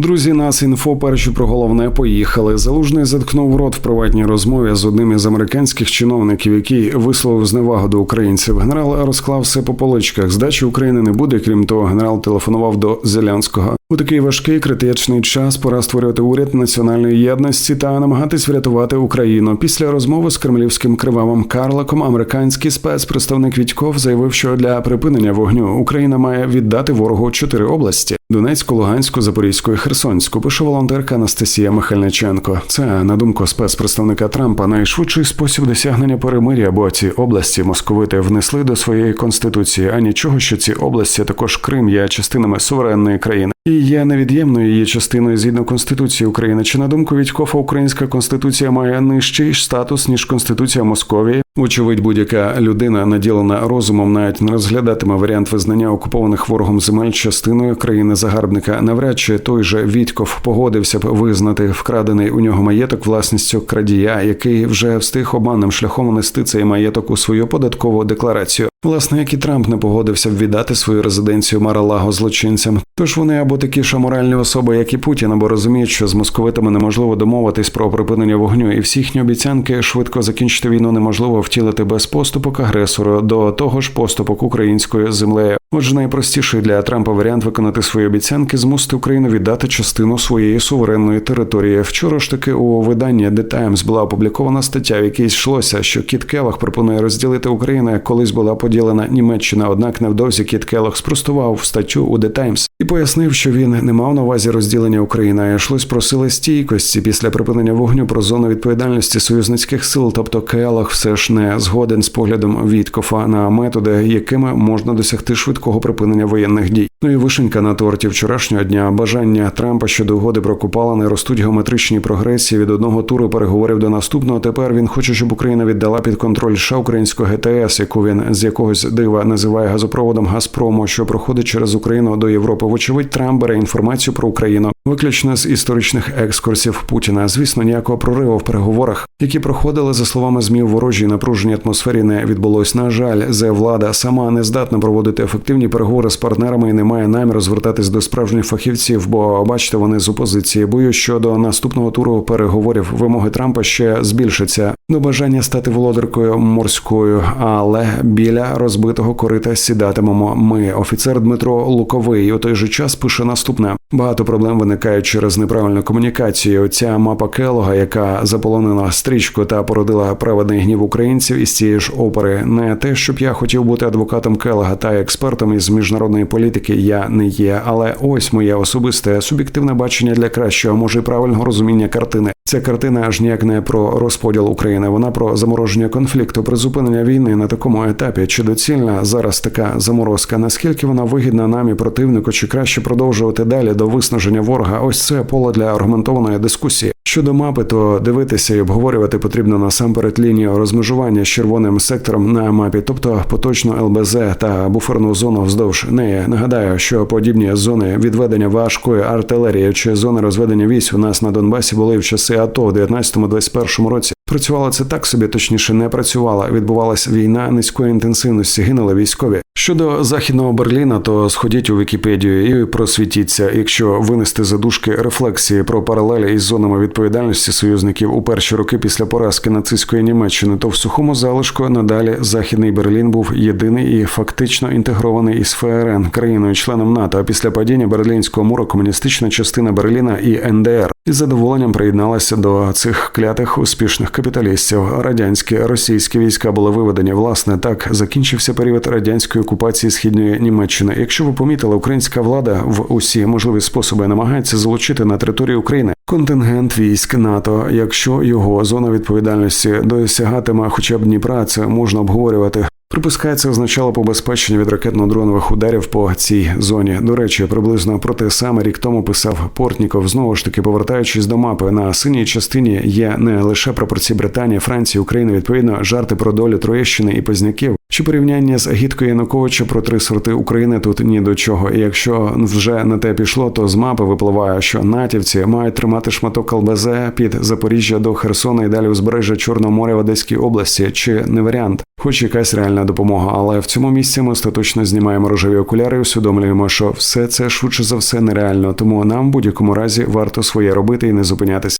Друзі, нас інфо перші про головне поїхали. Залужний заткнув рот в приватній розмові з одним із американських чиновників, який висловив зневагу до українців. Генерал розклав все по поличках. Здачі України не буде. Крім того, генерал телефонував до Зелянського. У такий важкий критичний час пора створювати уряд національної єдності та намагатись врятувати Україну. Після розмови з кремлівським кривавим карликом американський спецпредставник Вітьков заявив, що для припинення вогню Україна має віддати ворогу чотири області: Донецьку, Луганську, Запорізьку і Херсонську. Пише волонтерка Анастасія Михальниченко. Це на думку спецпредставника Трампа найшвидший спосіб досягнення перемир'я, бо ці області московити внесли до своєї конституції, а нічого, що ці області, також Крим, є частинами суверенної країни і є невід'ємною її частиною згідно конституції України. Чи на думку Вітькофа, українська конституція має нижчий статус ніж конституція Московії? Вочевидь, будь-яка людина, наділена розумом, навіть не розглядатиме варіант визнання окупованих ворогом земель частиною країни загарбника. Навряд чи той же Вітьков погодився б визнати вкрадений у нього маєток власністю крадія, який вже встиг обманним шляхом унести цей маєток у свою податкову декларацію. Власне, як і Трамп не погодився б віддати свою резиденцію Маралаго злочинцям. Тож вони або такі ж аморальні особи, як і Путін, або розуміють, що з московитами неможливо домовитись про припинення вогню, і всі їхні обіцянки швидко закінчити війну неможливо втілити без поступок агресору до того ж поступок українською землею. Отже, найпростіший для Трампа варіант виконати свої обіцянки змусити Україну віддати частину своєї суверенної території. Вчора ж таки у виданні The Times була опублікована стаття, в якій йшлося, що Кіт Келах пропонує розділити Україну, як колись була поділена Німеччина. Однак невдовзі Кіт Келах спростував статтю у The Times і пояснив, що він не мав на увазі розділення України, а йшлось про сили стійкості після припинення вогню про зону відповідальності союзницьких сил. Тобто Келах все ж не згоден з поглядом Віткофа на методи, якими можна досягти швидкого припинення воєнних дій. Ну і вишенька на торті вчорашнього дня бажання Трампа щодо угоди про купалини ростуть геометричні прогресії від одного туру переговорів до наступного. Тепер він хоче, щоб Україна віддала під контроль США українського ГТС, яку він з якогось дива називає газопроводом Газпрому, що проходить через Україну до Європи. Вочевидь, Трамп бере інформацію про Україну виключно з історичних екскурсів Путіна. Звісно, ніякого прориву в переговорах, які проходили за словами змі в ворожій напруженій атмосфері, не відбулось. На жаль, зе влада сама не здатна проводити ефективні переговори з партнерами і не має наміру звертатись до справжніх фахівців, бо бачите, вони з опозиції. Бою, що до наступного туру переговорів вимоги Трампа ще збільшаться до бажання стати володаркою морською, але біля розбитого корита сідатимемо. Ми офіцер Дмитро Луковий у той же час пише наступне: багато проблем виникають через неправильну комунікацію. Оця мапа Келога, яка заполонила стрічку та породила праведний гнів українців із цієї ж опери, не те, щоб я хотів бути адвокатом Келога та експертом із міжнародної політики. Я не є, але ось моє особисте суб'єктивне бачення для кращого, може правильного розуміння картини. Ця картина аж ніяк не про розподіл України. Вона про замороження конфлікту, призупинення війни на такому етапі. Чи доцільна зараз така заморозка? Наскільки вона вигідна нам і противнику, чи краще продовжувати далі до виснаження ворога? Ось це поле для аргументованої дискусії. Щодо мапи, то дивитися і обговорювати потрібно насамперед лінію розмежування з червоним сектором на мапі, тобто поточну ЛБЗ та буферну зону вздовж неї. Нагадаю, що подібні зони відведення важкої артилерії чи зони розведення військ у нас на Донбасі були в часи АТО в 19-21 році. Працювала це так собі, точніше не працювала. Відбувалася війна низької інтенсивності, гинули військові. Щодо західного Берліна, то сходіть у Вікіпедію і просвітіться, якщо винести задушки рефлексії про паралелі із зонами відповідальності союзників у перші роки після поразки нацистської Німеччини, то в сухому залишку надалі західний Берлін був єдиний і фактично інтегрований із ФРН країною членом НАТО. А після падіння берлінського муру комуністична частина Берліна і НДР із задоволенням приєдналася до цих клятих успішних капіталістів. Радянські російські війська були виведені. Власне так закінчився період радянської окупації східної Німеччини. Якщо ви помітили, українська влада в усі можливі способи намагається залучити на територію України контингент військ НАТО. Якщо його зона відповідальності досягатиме хоча б Дніпра, це можна обговорювати. Припускається, означало побезпечення від ракетно-дронових ударів по цій зоні. До речі, приблизно про те саме рік тому писав Портніков. Знову ж таки, повертаючись до мапи, на синій частині є не лише пропорції Британії, Франції, України, відповідно, жарти про долю Троєщини і Позняків. Чи порівняння з агіткою Януковича про три сорти України тут ні до чого. І якщо вже на те пішло, то з мапи випливає, що натівці мають тримати шматок ЛБЗ під Запоріжжя до Херсона і далі узбережжя Чорного моря в Одеській області, чи не варіант, хоч якась реальна допомога. Але в цьому місці ми остаточно знімаємо рожеві окуляри і усвідомлюємо, що все це швидше за все нереально. Тому нам в будь-якому разі варто своє робити і не зупинятись.